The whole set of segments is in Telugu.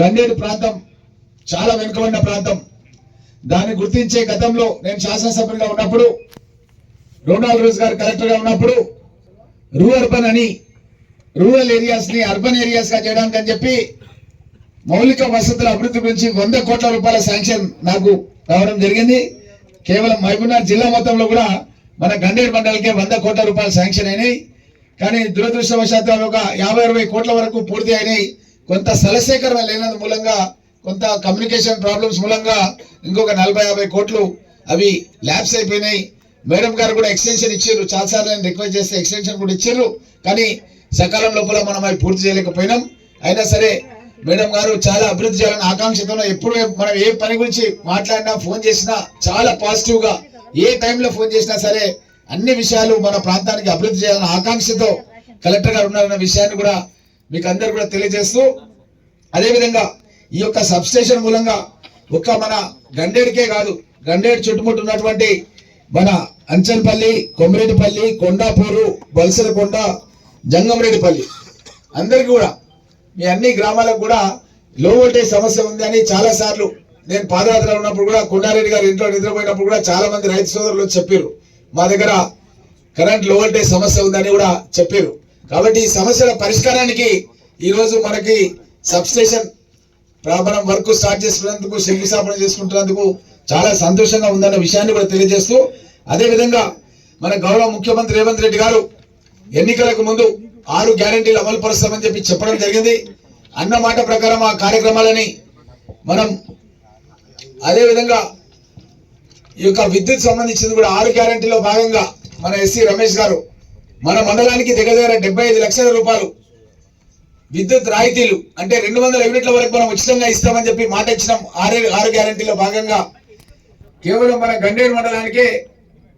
గన్నేరు ప్రాంతం చాలా వెనుకబడిన ప్రాంతం. దాన్ని గుర్తించే గతంలో నేను శాసనసభ్యులుగా ఉన్నప్పుడు రొనాల్డ్ రోజ్ గారు కలెక్టర్గా ఉన్నప్పుడు రూ అర్బన్ అని రూరల్ ఏరియాస్ని అర్బన్ ఏరియాస్గా చేయడానికి అని చెప్పి మౌలిక వసతుల అభివృద్ధి గురించి వంద కోట్ల రూపాయల శాంక్షన్ నాకు రావడం జరిగింది. కేవలం మహబూబ్నగర్ జిల్లా మొత్తంలో కూడా మన గండేరు మండలికే వంద కోట్ల రూపాయలు శాంక్షన్ అయినాయి. కానీ దురదృష్టవశాత్తు అవి ఒక యాభై అరవై కోట్ల వరకు పూర్తి అయినాయి. కొంత స్థలసేకరణ లేనందు మూలంగా కొంత కమ్యూనికేషన్ ప్రాబ్లమ్స్ మూలంగా ఇంకొక నలభై యాభై కోట్లు అవి ల్యాబ్స్ అయిపోయినాయి. మేడం గారు కూడా ఎక్స్టెన్షన్ ఇచ్చారు. చాలాసార్లు నేను రిక్వెస్ట్ చేస్తే ఎక్స్టెన్షన్ కూడా ఇచ్చారు. కానీ సకాలం లోపల మనం అవి పూర్తి చేయలేకపోయినాం. అయినా సరే మేడం గారు చాలా అభివృద్ధి చేయాలని ఆకాంక్షతో ఎప్పుడు మనం ఏ పని గురించి మాట్లాడినా ఫోన్ చేసినా చాలా పాజిటివ్గా ఏ టైంలో ఫోన్ చేసినా సరే అన్ని విషయాలు మన ప్రాంతానికి అభివృద్ధి చేయాలన్న ఆకాంక్షతో కలెక్టర్ గారు ఉన్నారన్న విషయాన్ని కూడా మీకు అందరు కూడా తెలియజేస్తూ అదేవిధంగా ఈ యొక్క సబ్స్టేషన్ మూలంగా ఒక్క మన గండేడికే కాదు గండేడు చుట్టుముట్టు ఉన్నటువంటి మన అంచన్పల్లి కొమరేటిపల్లి కొండాపూరు బల్సలకొండ జంగంరెడ్డిపల్లి అందరికీ కూడా మీ అన్ని గ్రామాలకు కూడా లో వోల్టేజ్ సమస్య ఉంది అని చాలా సార్లు నేను పాదయాత్ర ఉన్నప్పుడు కూడా కొండారెడ్డి గారు ఇంట్లో నిద్రపోయినప్పుడు కూడా చాలా మంది రైతు సోదరులు చెప్పారు మా దగ్గర కరెంట్లో వోల్టేజ్ సమస్య ఉందని కూడా చెప్పారు కాబట్టి ఈ సమస్యల పరిష్కారానికి ఈరోజు మనకి సబ్స్టేషన్ ప్రారంభం వర్క్ స్టార్ట్ చేసుకున్నందుకు శంకుస్థాపన చేసుకుంటున్నందుకు చాలా సంతోషంగా ఉందన్న విషయాన్ని కూడా తెలియజేస్తూ అదేవిధంగా మన గౌరవ ముఖ్యమంత్రి రేవంత్ రెడ్డి గారు ఎన్నికలకు ముందు ఆరు గ్యారంటీలు అమలు పరుస్తామని చెప్పి చెప్పడం జరిగింది. అన్న మాట ప్రకారం ఆ కార్యక్రమాలని మనం అదేవిధంగా ఈ యొక్క విద్యుత్ సంబంధించింది కూడా ఆరు గ్యారంటీలో భాగంగా మన ఎస్సీ రమేష్ గారు మన మండలానికి దగ్గర డెబ్బై ఐదు లక్షల రూపాయలు విద్యుత్ రాయితీలు అంటే రెండు వందల యూనిట్ల వరకు మనం ఉచితంగా ఇస్తామని చెప్పి మాట ఇచ్చినాం. ఆరు ఆరు గ్యారంటీలో భాగంగా కేవలం మన గండేరు మండలానికే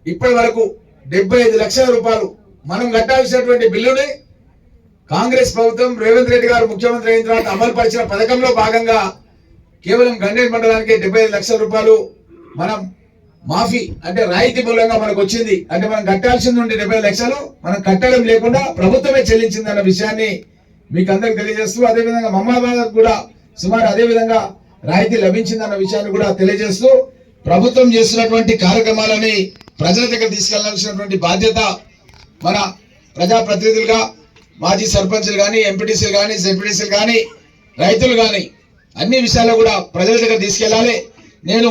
ఇప్పటి వరకు డెబ్బై ఐదు లక్షల రూపాయలు మనం కట్టాల్సినటువంటి బిల్లుని కాంగ్రెస్ ప్రభుత్వం రేవంత్ రెడ్డి గారు ముఖ్యమంత్రి అయిన తర్వాత అమలు పరిచిన పథకంలో భాగంగా కేవలం గండేరు మండలానికి డెబ్బై ఐదు లక్షల రూపాయలు మనం మాఫీ అంటే రాయితీ మూలంగా మనకు వచ్చింది అంటే మనం కట్టాల్సింది ఉండే డెబ్బై లక్షలు మనం కట్టడం లేకుండా ప్రభుత్వమే చెల్లించింది అన్న విషయాన్ని మీకు అందరికి తెలియజేస్తూ అదే విధంగా మమ్మాబాద్ కూడా సుమారు అదేవిధంగా రాయితీ రాయితీ లభించిందన్న విషయాన్ని కూడా తెలియజేస్తూ ప్రభుత్వం చేస్తున్నటువంటి కార్యక్రమాలని ప్రజల దగ్గర తీసుకెళ్ళాల్సినటువంటి బాధ్యత మన ప్రజాప్రతినిధులుగా మాజీ సర్పంచ్లు కానీ ఎంపీటీసీలు కానీ జెడ్పీటీసీలు కానీ రైతులు కానీ అన్ని విషయాల్లో కూడా ప్రజల దగ్గర తీసుకెళ్ళాలి నేను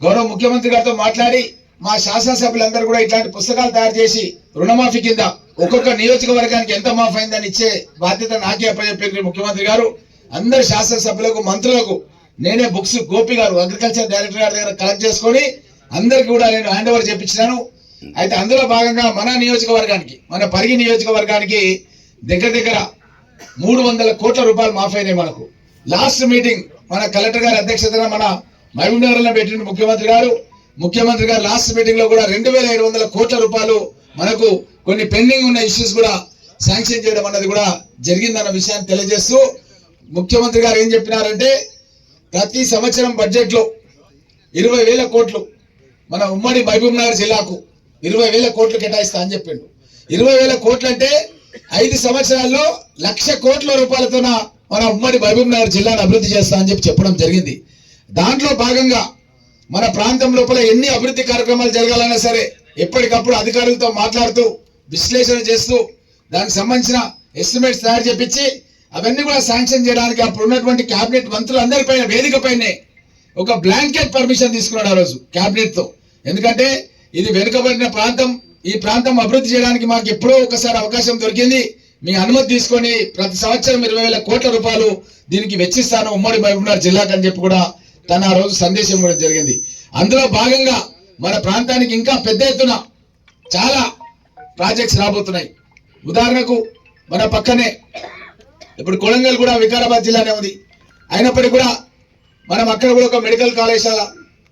గౌరవ ముఖ్యమంత్రి గారితో మాట్లాడి మా శాసనసభ్యులందరూ కూడా ఇట్లాంటి పుస్తకాలు తయారు చేసి రుణమాఫీ కింద ఒక్కొక్క నియోజకవర్గానికి ఎంత మాఫీ అయిందని ఇచ్చే బాధ్యత నాకే అప్పచెప్పింది ముఖ్యమంత్రి గారు. అందరు శాసనసభ్యులకు మంత్రులకు నేనే బుక్స్ గోపి గారు అగ్రికల్చర్ డైరెక్టర్ గారి దగ్గర కలెక్ట్ చేసుకొని అందరికి కూడా నేను హ్యాండ్ ఓవర్ చేపించినాను. అయితే అందులో భాగంగా మన నియోజకవర్గానికి మన పరిగి నియోజకవర్గానికి దగ్గర దగ్గర మూడు వందల కోట్ల రూపాయలు మాఫీ అయినాయి మనకు. లాస్ట్ మీటింగ్ మన కలెక్టర్ గారి అధ్యక్షతన మన మహబూబ్ పెట్టిన ముఖ్యమంత్రి గారు. ముఖ్యమంత్రి గారు లాస్ట్ మీటింగ్లో కూడా రెండు వేల ఏడు వందల కోట్ల రూపాయలు మనకు కొన్ని పెండింగ్ ఉన్న ఇష్యూస్ కూడా శాంక్షన్ చేయడం అన్నది కూడా జరిగిందన్న విషయాన్ని తెలియజేస్తూ ముఖ్యమంత్రి గారు ఏం చెప్పినారంటే ప్రతి సంవత్సరం బడ్జెట్లో ఇరవై వేల కోట్లు మన ఉమ్మడి మహబూబ్ నగర్ జిల్లాకు ఇరవై వేల కోట్లు కేటాయిస్తా అని చెప్పిండు. ఇరవై వేల కోట్లు అంటే ఐదు సంవత్సరాల్లో లక్ష కోట్ల రూపాయలతోన మన ఉమ్మడి మహబూబ్ నగర్ జిల్లాను అభివృద్ధి చేస్తా అని చెప్పి చెప్పడం జరిగింది. దాంట్లో భాగంగా మన ప్రాంతం లోపల ఎన్ని అభివృద్ధి కార్యక్రమాలు జరగాలన్నా సరే ఎప్పటికప్పుడు అధికారులతో మాట్లాడుతూ విశ్లేషణ చేస్తూ దానికి సంబంధించిన ఎస్టిమేట్స్ తయారు చేపించి అవన్నీ కూడా శాంక్షన్ చేయడానికి అప్పుడు ఉన్నటువంటి కేబినెట్ మంత్రులందరి పైన వేదిక పైనే ఒక బ్లాంకెట్ పర్మిషన్ తీసుకున్నాడు ఆ రోజు కేబినెట్తో. ఎందుకంటే ఇది వెనుకబడిన ప్రాంతం ఈ ప్రాంతం అభివృద్ధి చేయడానికి మాకు ఎప్పుడో ఒకసారి అవకాశం దొరికింది. మీ అనుమతి తీసుకొని ప్రతి సంవత్సరం ఇరవై వేల కోట్ల రూపాయలు దీనికి వెచ్చిస్తాను ఉమ్మడి మహబూబ్నగర్ జిల్లాకు అని చెప్పి కూడా తన ఆ రోజు సందేశం ఇవ్వడం జరిగింది. అందులో భాగంగా మన ప్రాంతానికి ఇంకా పెద్ద ఎత్తున చాలా ప్రాజెక్ట్స్ రాబోతున్నాయి. ఉదాహరణకు మన పక్కనే ఇప్పుడు కొడంగల్ కూడా వికారాబాద్ జిల్లానే ఉంది. అయినప్పటికీ కూడా మనం అక్కడ కూడా ఒక మెడికల్ కళాశాల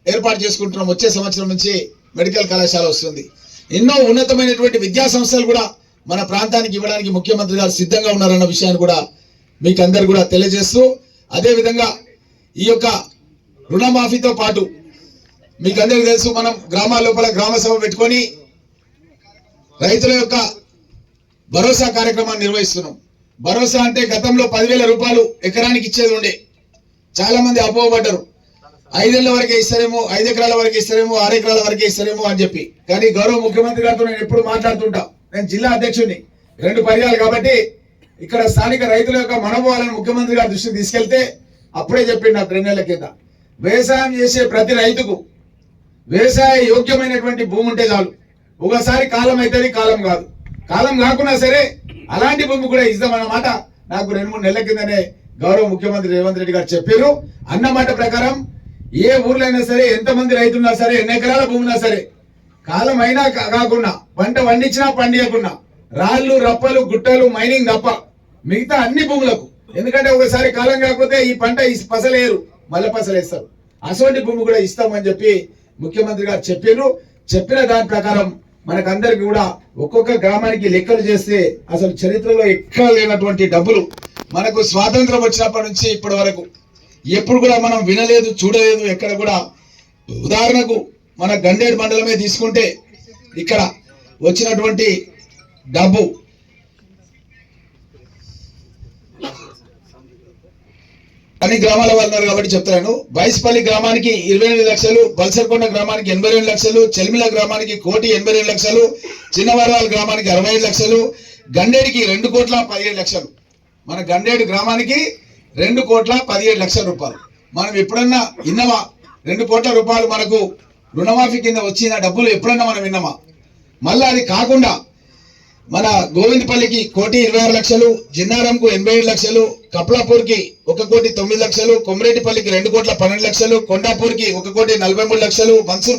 ఏర్పాటు చేసుకుంటున్నాం. వచ్చే సంవత్సరం నుంచి మెడికల్ కళాశాల వస్తుంది. ఎన్నో ఉన్నతమైనటువంటి విద్యా సంస్థలు కూడా మన ప్రాంతానికి ఇవ్వడానికి ముఖ్యమంత్రి గారు సిద్ధంగా ఉన్నారన్న విషయాన్ని కూడా మీకు అందరు కూడా తెలియజేస్తూ అదేవిధంగా ఈ యొక్క రుణమాఫీతో పాటు మీకు అందరికీ తెలుసు మనం గ్రామాల లోపల గ్రామ సభ పెట్టుకొని రైతుల యొక్క భరోసా కార్యక్రమాన్ని నిర్వహిస్తున్నాం. భరోసా అంటే గతంలో పదివేల రూపాయలు ఎకరానికి ఇచ్చేది ఉండే. చాలా మంది అపోహపడ్డారు. ఐదేళ్ళ వరకే ఇస్తారేమో ఐదు ఎకరాల వరకు ఇస్తారేమో ఆరు ఎకరాల వరకే ఇస్తారేమో అని చెప్పి. కానీ గౌరవ ముఖ్యమంత్రి గారితో నేను ఎప్పుడు మాట్లాడుతుంటా. నేను జిల్లా అధ్యక్షుడిని. రెండు పర్యాలు కాబట్టి ఇక్కడ స్థానిక రైతుల యొక్క మనోభావాలను ముఖ్యమంత్రి గారి దృష్టికి తీసుకెళ్తే అప్పుడే చెప్పిండు నాకు రెండు నెలల కింద. వ్యవసాయం చేసే ప్రతి రైతుకు వ్యవసాయ యోగ్యమైనటువంటి భూమి ఉంటే చాలు. ఒకసారి కాలం అవుతుంది కాలం కాదు. కాలం కాకుండా సరే అలాంటి భూమి కూడా ఇద్దామన్నమాట నాకు రెండు మూడు నెలల కిందనే గౌరవ ముఖ్యమంత్రి రేవంత్ రెడ్డి గారు చెప్పారు. అన్నమాట ప్రకారం ఏ ఊర్లో అయినా సరే ఎంతమంది రైతున్నా సరే ఎన్ని ఎకరాల భూమి ఉన్నా సరే కాలం అయినా కా- కాకుండా పంట పండించినా పండియకుండా రాళ్ళు రప్పలు గుట్టలు మైనింగ్ తప్ప మిగతా అన్ని భూములకు. ఎందుకంటే ఒకసారి కాలం కాకపోతే ఈ పంట ఈ పసలేరు. మళ్ళీ వేస్తారు. అటువంటి భూమి కూడా ఇస్తామని చెప్పి ముఖ్యమంత్రి గారు చెప్పారు చెప్పిన దాని ప్రకారం మనకందరికి కూడా ఒక్కొక్క గ్రామానికి లెక్కలు చేస్తే అసలు చరిత్రలో ఎక్కడ లేనటువంటి డబ్బులు మనకు స్వాతంత్రం వచ్చినప్పటి నుంచి ఇప్పటి వరకు ఎప్పుడు కూడా మనం వినలేదు చూడలేదు ఎక్కడ కూడా. ఉదాహరణకు మన గండేడు మండలమే తీసుకుంటే ఇక్కడ వచ్చినటువంటి డబ్బు అన్ని గ్రామాల వాళ్ళు ఉన్నారు కాబట్టి చెప్తున్నాను బైస్పల్లి గ్రామానికి ఇరవై ఎనిమిది లక్షలు బల్సర్కొండ గ్రామానికి ఎనభై రెండు లక్షలు చెల్మిల గ్రామానికి కోటి ఎనభై రెండు లక్షలు చిన్నవరాల గ్రామానికి అరవై ఐదు లక్షలు గండేడికి రెండు కోట్ల పదిహేడు లక్షలు. మన గండేడు గ్రామానికి రెండు కోట్ల పదిహేడు లక్షల రూపాయలు. మనం ఎప్పుడన్నా విన్నామా? రెండు కోట్ల రూపాయలు మనకు రుణమాఫీ కింద వచ్చిన డబ్బులు ఎప్పుడన్నా మనం విన్నామా? మళ్ళీ అది కాకుండా మన గోవిందపల్లికి కోటి ఇరవై ఆరు లక్షలు జిన్నారంకు ఎనభై ఏడు లక్షలు కప్లాపూర్కి ఒక కోటి తొమ్మిది లక్షలు కొమరేటిపల్లికి రెండు కోట్ల పన్నెండు లక్షలు కొండాపూర్కి ఒక కోటి నలభై మూడు లక్షలు మన్సూర్